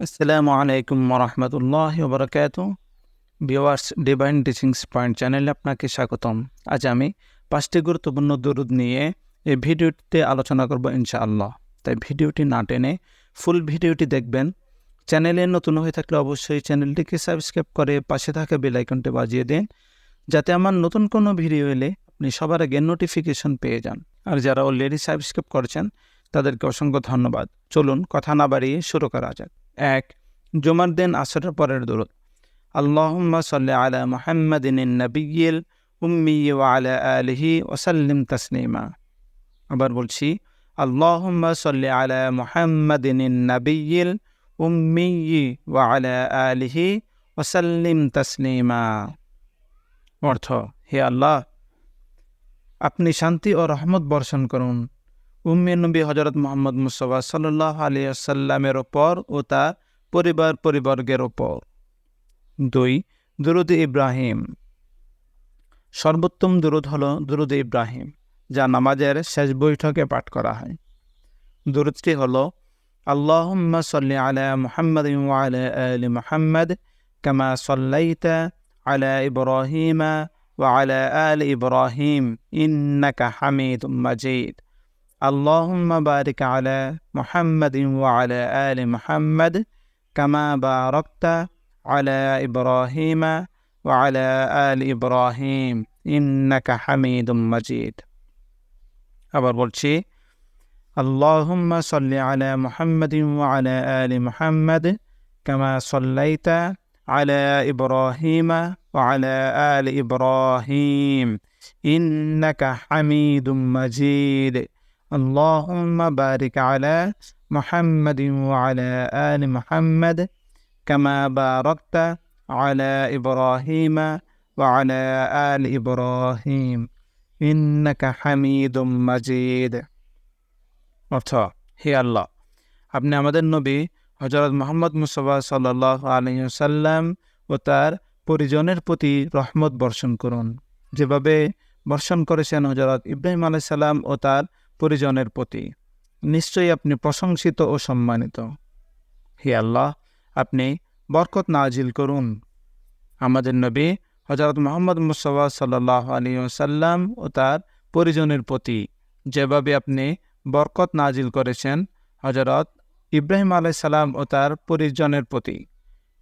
আসসালামু আলাইকুম রহমতুল্লাহ বরকাত ভিওয়ার্স ডিভাইন টিচিংস পয়েন্ট চ্যানেলে আপনাকে স্বাগতম। আজ আমি পাঁচটি গুরুত্বপূর্ণ দরুদ নিয়ে এই ভিডিওটিতে আলোচনা করব ইনশাআল্লাহ। তাই ভিডিওটি না টেনে ফুল ভিডিওটি দেখবেন। চ্যানেলে নতুন হয়ে থাকলে অবশ্যই চ্যানেলটিকে সাবস্ক্রাইব করে পাশে থাকা বেল আইকনটি বাজিয়ে দিন, যাতে আমার নতুন কোনো ভিডিও এলে আপনি সবার আগে নোটিফিকেশন পেয়ে যান। আর যারা অলরেডি সাবস্ক্রাইব করছেন, তাদেরকে অসংখ্য ধন্যবাদ। চলুন, কথা না বাড়িয়ে শুরু করা যাক। এক, জুমার দিন আসরের পরের দরুদ। আল্লাহুম্মা সাল্লি আলা মুহাম্মাদিন নবিয়্যিল উম্মি ওয়া আলা আলিহি ওয়াসাল্লিম তাসলিমা। আবার বলছি, আল্লাহুম্মা সাল্লি আলা মুহাম্মাদিন নবিয়্যিল উম্মি ওয়া আলা আলিহি ওয়াসাল্লিম তাসলিমা। অর্থ, হে আল্লাহ, আপনি শান্তি ও রহমত বর্ষণ করুন। উম্মে নবী হজরত মোহাম্মদ মুসবা সাল্লাহ আলী আসাল্লামের ওপর ও তার পরিবার পরিবর্গের ওপর। দুই, দুরুদ ইব্রাহিম। সর্বোত্তম দুরুদ হল দুরুদ ইব্রাহিম, যা নামাজের শেষ বৈঠকে পাঠ করা হয়। দুরুদটি হল, আল্লাহম্মা সাল্লি আলা মোহাম্মদ আলা আলি মোহাম্মদ কামা সাল্লাইতা আলা ইব্রাহিম ওয়া আলা আল ইব্রাহিম ইন্নাকা হামিদ মাজিদ। اللهم بارك على محمد وعلى آل محمد كما باركت على إبراهيم وعلى آل إبراهيم إنك حميد مجيد আবার বলছি اللهم صل على محمد وعلى آل محمد كما صليت على إبراهيم وعلى آل إبراهيم إنك حميد مجيد اللهم بارك على محمد وعلى آل محمد كما باركت على إبراهيم وعلى آل إبراهيم إنك حميد مجيد অর্থ হে আল্লাহ আপনি আমাদের নবী হজরত মোহাম্মদ মুসফা সাল্লাহ আলহিসাল্লাম ও তার পরিজনের প্রতি রহমত বর্ষণ করুন যেভাবে বর্ষণ করেছেন হজরত ইব্রাহিম আলাইসাল্লাম ও তার পরিজনের প্রতি। নিশ্চয়ই আপনি প্রশংসিত ও সম্মানিত। হে আল্লাহ, আপনি বরকত নাজিল করুন। আমাদের নবী হজরত মোহাম্মদ মুসফা সাল্লাহ আলী সাল্লাম ও তার পরিজনের প্রতি যেভাবে আপনি বরকত নাজিল করেছেন হজরত ইব্রাহিম আলাইসাল্লাম ও তার পরিজনের প্রতি,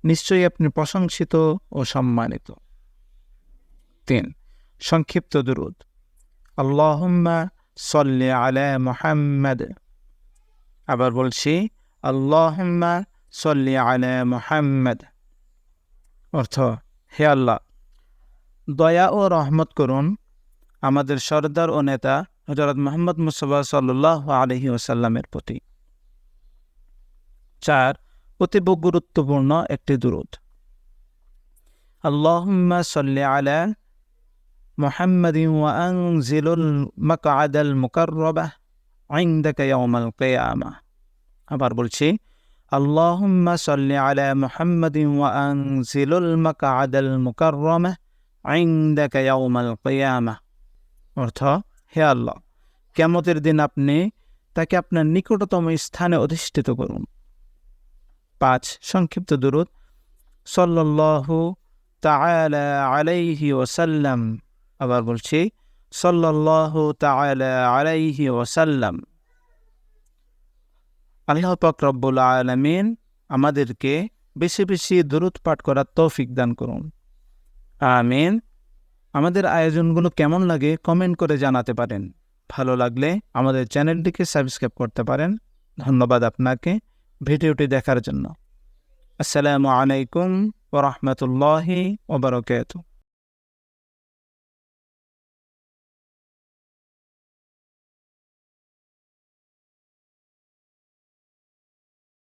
নিশ্চয়ই আপনি প্রশংসিত ও সম্মানিত। তিন, সংক্ষিপ্ত দুরুদ। আল্লাহম্মা সল্লি আলা মোহাম্মদ। আবার বলছি, আল্লাহম্মা সল্লি আলা মোহাম্মদ। অর্থ, হে আল্লাহ, দয়া ও রহমত করুন আমাদের সর্দার ও নেতা হজরত মোহাম্মদ মুসফা সাল্লাহ আলহি ওসাল্লামের প্রতি। চার অতীব গুরুত্বপূর্ণ একটি দুরুদ। আল্লাহুম্মা সাল্লি আলা ওয়া আনজিলুল মাকআদাল মুকাররাবাহ ইনদাকা ইয়াউমাল কিয়ামা। আবার বলছি সাল্লি আলা মুহাম্মাদ ওয়া আনজিলুল মাকআদাল মুকাররামাহ ইনদাকা ইয়াউমাল কিয়ামা। অর্থ, হে আল্লাহ কেমতের দিন আপনি তাকে আপনার নিকটতম স্থানে অধিষ্ঠিত করুন। পাঁচ, সংক্ষিপ্ত দুরুদ। সল্লাল্লাহু তাআলা আলাইহি ওসাল্লাম আবার বলছি তাআলা আলাইহি ওসাল্লাম আল্লাহ পাক রব্বুল আলামিন আমাদেরকে বেশি বেশি দূরত পাঠ করার তৌফিক দান করুন। আমিন। আমাদের আয়োজনগুলো কেমন লাগে কমেন্ট করে জানাতে পারেন। ভালো লাগলে আমাদের চ্যানেলটিকে সাবস্ক্রাইব করতে পারেন। ধন্যবাদ আপনাকে ভিডিওটি দেখার জন্য। আসসালামু আলাইকুম ওরহমতুল্লাহি ওবরকাত